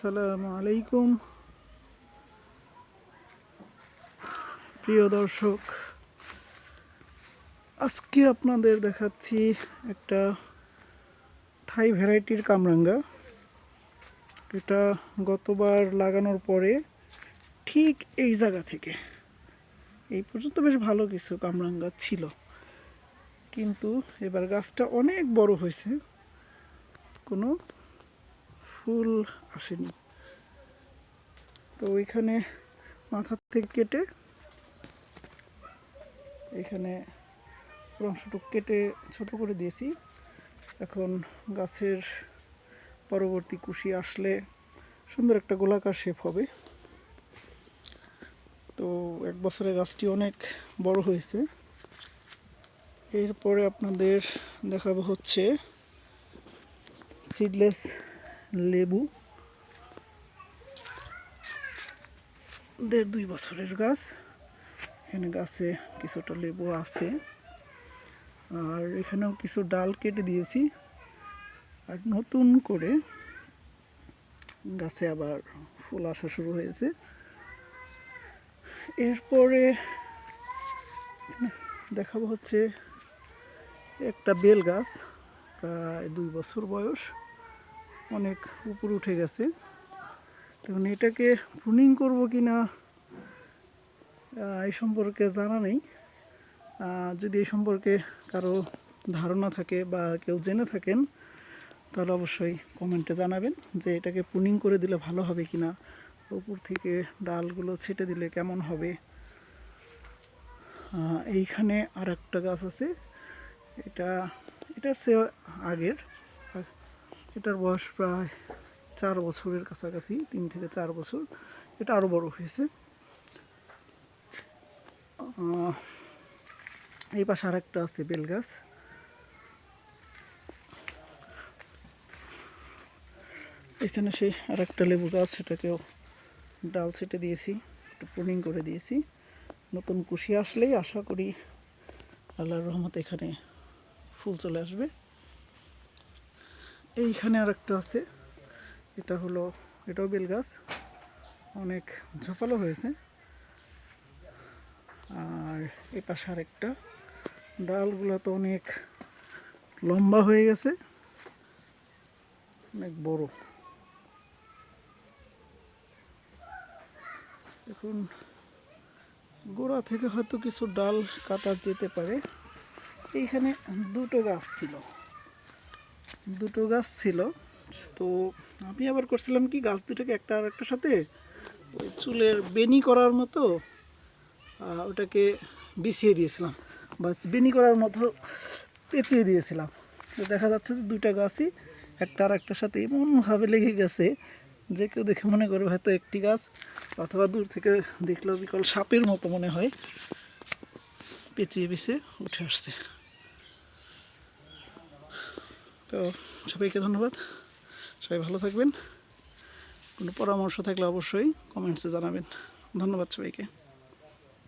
আসসালামু আলাইকুম। প্রিয় দর্শক, আজকে আপনাদের দেখাচ্ছি একটা থাই ভ্যারাইটির কামরাঙ্গা। এটা গতবার লাগানোর পরে ঠিক এই জায়গা থেকে। এই পর্যন্ত বেশ ভালো কিছু কামরাঙ্গা ছিল। কিন্তু এবার গাছটা অনেক বড় হয়েছে। কোনো ফুল আসেনি। তো ওইখানে মাথা থেকে কেটে এখানে অংশটুকু কেটে ছোট করে দিয়েছি। এখন গাছের পরবর্তী কুশি আসলে সুন্দর একটা গোলাকার শেপ হবে। তো এক বছরে গাছটি অনেক বড় হয়েছে। এরপরে আপনাদের দেখাবো হচ্ছে সিডলেস লেবু। দেড় দুই বছরের গাছ। এখানে গাছে কিছুটা লেবু আছে। আর এখানেও কিছু ডাল কেটে দিয়েছি। আর নতুন করে গাছে আবার ফুল আসা শুরু হয়েছে। এরপরে দেখাবো হচ্ছে একটা বেল গাছ, প্রায় দুই বছর বয়স। অনেক উপর উঠে গেছে। তখন এটাকে প্রুনিং করব কি না এই সম্পর্কে জানা নেই। যদি এই সম্পর্কে কারও ধারণা থাকে বা কেউ জেনে থাকেন, তাহলে অবশ্যই কমেন্টে জানাবেন যে এটাকে প্রুনিং করে দিলে ভালো হবে কি না উপর থেকে ডালগুলো ছেটে দিলে কেমন হবে। এইখানে আর একটা গাছ আছে। এটা, এটার সে আগের। এটার বয়স প্রায় চার বছরের কাছাকাছি, তিন থেকে চার বছর। এটা আরও বড় হয়েছে। এই পাশে আর একটা আছে বেল গাছ। এখানে সেই আর একটা লেবু গাছ, সেটাকেও ডাল ছেটে দিয়েছি, একটু প্রুনিং করে দিয়েছি। নতুন কুশি আসলেই আশা করি আল্লাহর রহমত এখানে ফুল চলে আসবে। এইখানে আর একটা আছে। এটা হলো, এটাও বেল গাছ। অনেক ঝোপালো হয়েছে। আর এই পাশে আরেকটা। ডালগুলো তো অনেক লম্বা হয়ে গেছে। অনেক বড়। এখন গোড়া থেকে হয়তো কিছু ডাল কাটা যেতে পারে। এইখানে দুটো গাছ ছিল। দুটো গাছ ছিল। তো আমি আবার করছিলাম কি, গাছ দুটোকে একটা আর একটার সাথে ওই চুলের বেনি করার মতো ওটাকে বিছিয়ে দিয়েছিলাম। বা বেনি করার মতো পেঁচিয়ে দিয়েছিলাম। তো দেখা যাচ্ছে যে দুইটা গাছই একটা আর একটার সাথে এমনভাবে লেগে গেছে যে কেউ দেখে মনে করবে হয়তো একটি গাছ, অথবা দূর থেকে দেখলেও বিকল সাপের মতো মনে হয়। পেঁচিয়ে পিছিয়ে উঠে আসছে। তো সবাইকে ধন্যবাদ। সবাই ভালো থাকবেন। কোনো পরামর্শ থাকলে অবশ্যই কমেন্টসে জানাবেন। ধন্যবাদ সবাইকে।